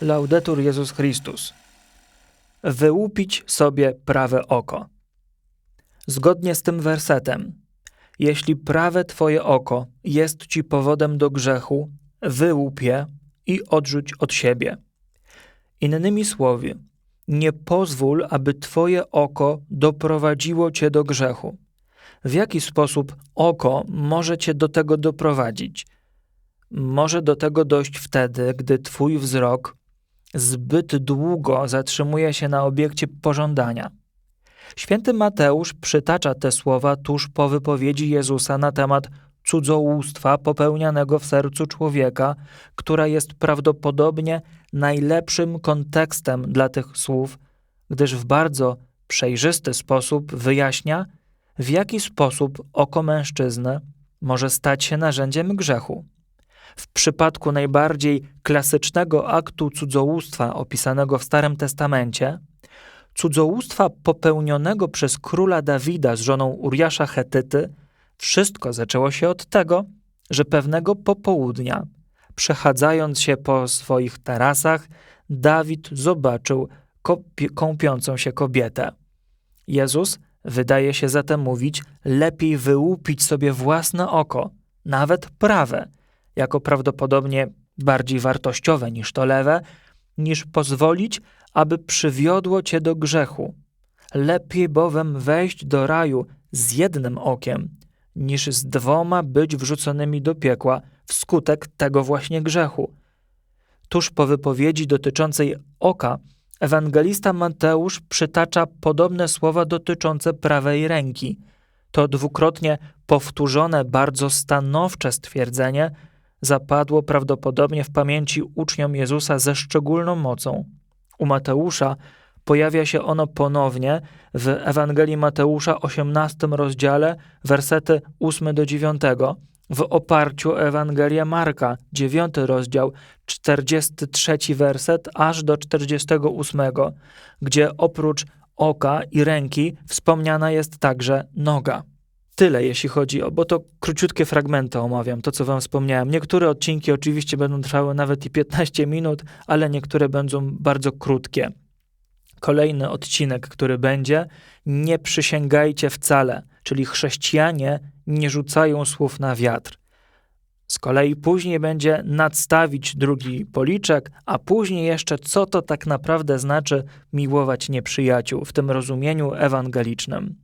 Laudetur Jezus Chrystus. Wyłupić sobie prawe oko. Zgodnie z tym wersetem, jeśli prawe twoje oko jest ci powodem do grzechu, wyłup je i odrzuć od siebie. Innymi słowy, nie pozwól, aby twoje oko doprowadziło cię do grzechu. W jaki sposób oko może cię do tego doprowadzić? Może do tego dojść wtedy, gdy twój wzrok zbyt długo zatrzymuje się na obiekcie pożądania. Święty Mateusz przytacza te słowa tuż po wypowiedzi Jezusa na temat cudzołóstwa popełnianego w sercu człowieka, która jest prawdopodobnie najlepszym kontekstem dla tych słów, gdyż w bardzo przejrzysty sposób wyjaśnia, w jaki sposób oko mężczyzny może stać się narzędziem grzechu. W przypadku najbardziej klasycznego aktu cudzołóstwa opisanego w Starym Testamencie, cudzołóstwa popełnionego przez króla Dawida z żoną Uriasza Hetyty, wszystko zaczęło się od tego, że pewnego popołudnia, przechadzając się po swoich tarasach, Dawid zobaczył kąpiącą się kobietę. Jezus wydaje się zatem mówić, lepiej wyłupić sobie własne oko, nawet prawe, jako prawdopodobnie bardziej wartościowe niż to lewe, niż pozwolić, aby przywiodło cię do grzechu. Lepiej bowiem wejść do raju z jednym okiem, niż z dwoma być wrzuconymi do piekła wskutek tego właśnie grzechu. Tuż po wypowiedzi dotyczącej oka, ewangelista Mateusz przytacza podobne słowa dotyczące prawej ręki. To dwukrotnie powtórzone, bardzo stanowcze stwierdzenie zapadło prawdopodobnie w pamięci uczniom Jezusa ze szczególną mocą. U Mateusza pojawia się ono ponownie w Ewangelii Mateusza 18 rozdziale, wersety 8 do 9, w oparciu o Ewangelię Marka 9 rozdział, 43 werset aż do 48, gdzie oprócz oka i ręki wspomniana jest także noga. Tyle, jeśli chodzi o, bo to króciutkie fragmenty omawiam, to co wam wspomniałem. Niektóre odcinki oczywiście będą trwały nawet i 15 minut, ale niektóre będą bardzo krótkie. Kolejny odcinek, który będzie, nie przysięgajcie wcale, czyli chrześcijanie nie rzucają słów na wiatr. Z kolei później będzie nadstawić drugi policzek, a później jeszcze co to tak naprawdę znaczy miłować nieprzyjaciół w tym rozumieniu ewangelicznym.